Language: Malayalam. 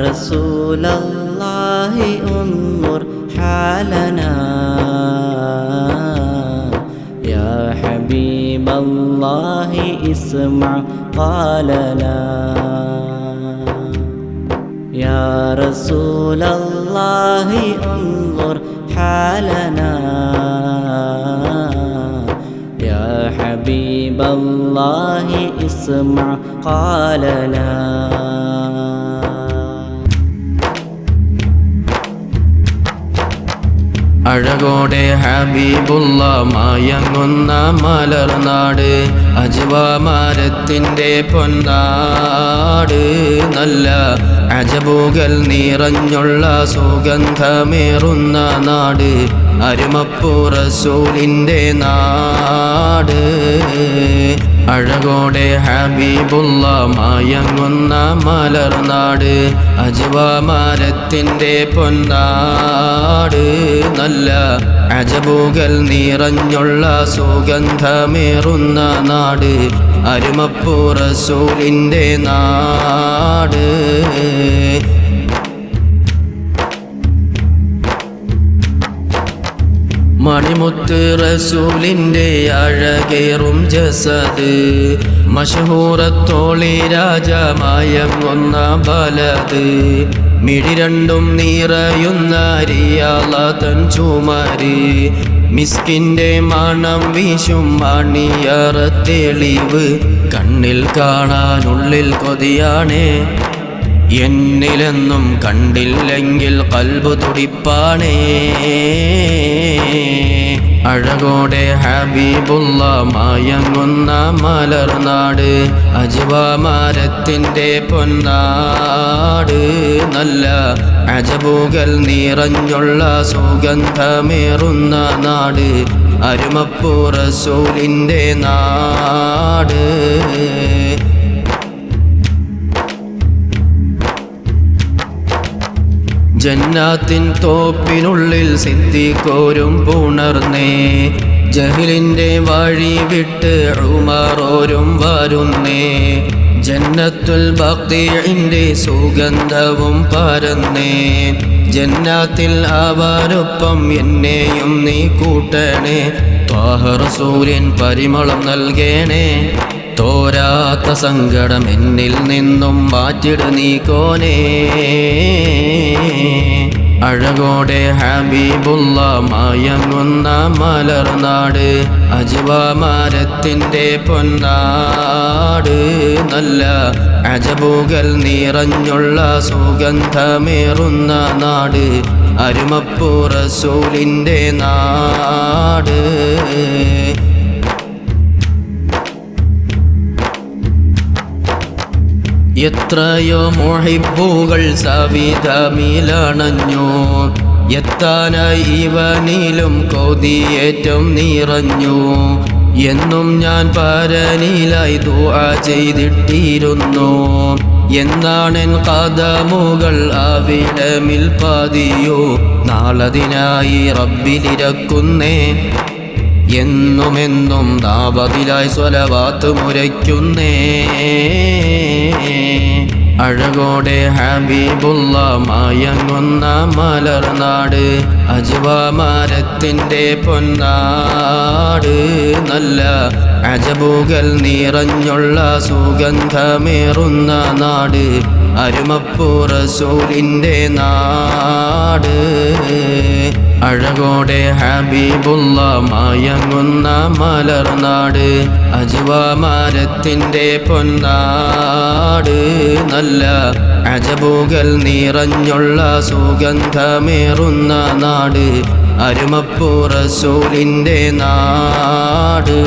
رسول الله انظر حالنا. يا حبيب الله اسمع قالنا. يا رسول الله انظر حالنا. يا حبيب الله اسمع قالنا. അഴകോടെ ഹബീബുള്ള മായങ്ങുന്ന മലർനാട് അജവാമാരത്തിന്റെ പൊന്നാട്. നല്ല അജബുകൾ നിറഞ്ഞുള്ള സുഗന്ധമേറുന്ന നാട് അരുമപ്പുറസൂലിന്റെ നാട്. അഴകോടെ ഹബീബുള്ള മായങ്ങുന്ന മലർനാട് അജവാമാരത്തിന്റെ പൊന്നാട്. നല്ല അജബുകൾ നിറഞ്ഞുള്ള സുഗന്ധമേറുന്ന നാട് അരുമപ്പൂറസൂലിന്റെ നാട്. മണിമുത്ത് റസൂലിന്റെ അഴകേറും ജസദ്. മഷഹൂറത്തോളി രാജമയങ്ങുന്ന ബലത് മിഴി രണ്ടും നിറയുന്ന റിയാളതൻ ചുമരി. മിസ്കിന്റെ മണം വീശും മണിയറ തെളിവ്. കണ്ണിൽ കാണാനുള്ളിൽ കൊതിയാണേ. എന്നിലെന്നും കണ്ടില്ലെങ്കിൽ കൽബു തുടിപ്പാണേ. അഴകോടെ ഹബീബുള്ള മായങ്ങുന്ന മലർനാട് അജവാമാരത്തിന്റെ പൊന്നാട്. നല്ല അജബുകൾ നിറഞ്ഞുള്ള സുഗന്ധമേറുന്ന നാട് അരുമപ്പൂറസൂലിന്റെ നാട്. ജന്നാത്തിൻ തോപ്പിനുള്ളിൽ സിദ്ധിക്കോരും പുണർന്നേ. ജഹിലിന്റെ വഴി വിട്ട് ഉമാറോരും വരുന്നേ. ജന്നത്തുൽ ഭക്തിന്റെ സുഗന്ധവും പരന്നേ. ജന്നാത്തിൽ അവരൊപ്പം എന്നെയും നീ കൂട്ടണേ. ത്വാഹർ സൂര്യൻ പരിമളം നൽകേണേ. തോരാത്ത സങ്കടം എന്നിൽ നിന്നും നീ കോനേ. അഴകോടെ ഹബീബുള്ള മായങ്ങുന്ന മലർനാട് അജവാമരത്തിന്റെ പൊന്നാട്. നല്ല അജബുകൾ നിറഞ്ഞുള്ള സുഗന്ധമേറുന്ന നാട് അരുമപ്പുറസൂലിന്റെ നാട്. എത്രയോ മുഹിപ്പൂകൾ സവിധമിലണഞ്ഞു. എത്താനായി ഇവനിലും കൊതിയേറ്റം നിറഞ്ഞു. എന്നും ഞാൻ പരനിലായി ദുആ ചെയ്തിട്ടിരുന്നു. എന്നാണെൻ കഥമുകൾ അവിടമിൽ പതിയോ. നാളതിനായി റബ്ബിലിരക്കുന്നേ. എന്നുമെന്നും താപതിലായി സ്വലവാത്ത് മുരയ്ക്കുന്നേ. ਨੇ അഴകോടെ ഹബീബുള്ള മായങ്ങുന്ന മലർനാട് അജുവാമാരത്തിന്റെ പൊന്നാട്. നല്ല അജബുകൾ നിറഞ്ഞുള്ള സുഗന്ധമേറുന്ന നാട് അരുമപ്പൂറസൂലിന്റെ നാട്. അഴകോടെ ഹബീബുള്ള മായങ്ങുന്ന മലർനാട് അജുവാമാരത്തിന്റെ പൊന്നാട്. നല്ല അജബുകൾ നിറഞ്ഞുള്ള സുഗന്ധമേറുന്ന നാട്. അരുമപ്പൂറസൂലിന്റെ നാട്.